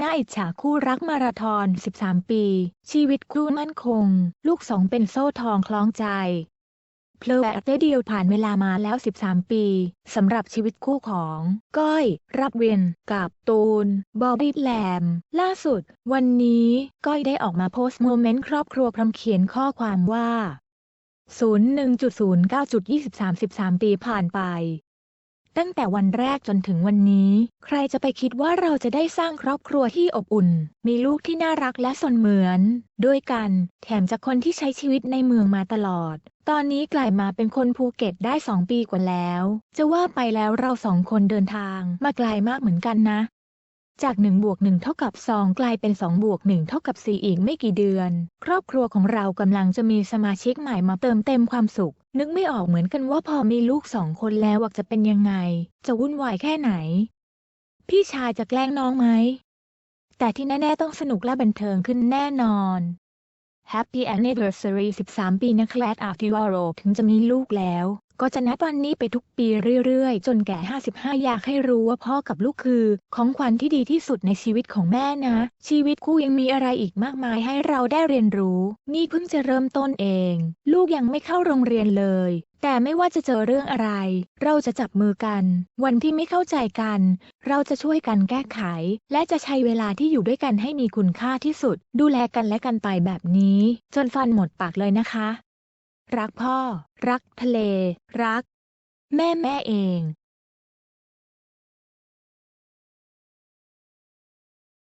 น่าอิจฉาคู่รักมาราธอน 13 ปี ชีวิตคู่มั่นคง ลูกสองเป็นโซ่ทองคล้องใจ เพลอแป๊บเดียวผ่านเวลามาแล้ว 13 ปีสำหรับชีวิตคู่ของ ก้อย รับเวียนกับตูน บอบบี้แลม ล่าสุด วันนี้ก้อยได้ออกมาโพสต์โมเมนต์ครอบครัวพร้อมเขียนข้อความว่า 01.09.23ปีผ่านไป ตั้งแต่วันแรกจนถึงวันนี้ ใครจะไปคิดว่าเราจะได้สร้างครอบครัวที่อบอุ่น มีลูกที่น่ารักและสนเหมือน ด้วยกัน แถมจากคนที่ใช้ชีวิตในเมืองมาตลอด ตอนนี้กลายมาเป็นคนภูเก็ตได้สองปีกว่าแล้ว จะว่าไปแล้วเราสองคนเดินทางมาไกลมากเหมือนกันนะจาก1บวก1เท่ากับ 2 กลายเป็น2บวก1เท่ากับ 4 อีกไม่กี่เดือน ครอบครัวของเรากำลังจะมีสมาชิกใหม่มาเติมเต็มความสุข นึกไม่ออกเหมือนกันว่าพอมีลูกสองคนแล้วว่าจะเป็นยังไง จะวุ่นวายแค่ไหน พี่ชายจะแกล้งน้องไหม แต่ที่แน่ ๆ ต้องสนุกและบันเทิงขึ้นแน่นอน Happy Anniversary 13 ปีนะแคลดอาฟิวโรถึงจะมีลูกแล้ว ก็จะนับวันนี้ไปทุกปีเรื่อยๆ จนแก่ 55 อยากให้รู้ว่าพ่อกับลูกคือ ของขวัญที่ดีที่สุดในชีวิตของแม่นะ ชีวิตคู่ยังมีอะไรอีกมากมายให้เราได้เรียนรู้ นี่เพิ่งจะเริ่มต้นเอง ลูกยังไม่เข้าโรงเรียนเลย แต่ไม่ว่าจะเจอเรื่องอะไร เราจะจับมือกัน วันที่ไม่เข้าใจกัน เราจะช่วยกันแก้ไข และจะใช้เวลาที่อยู่ด้วยกันให้มีคุณค่าที่สุด ดูแลกันและกันไปแบบนี้ จนฟันหมดปากเลยนะคะ รักพ่อ รักทะเล รัก แม่แม่เอง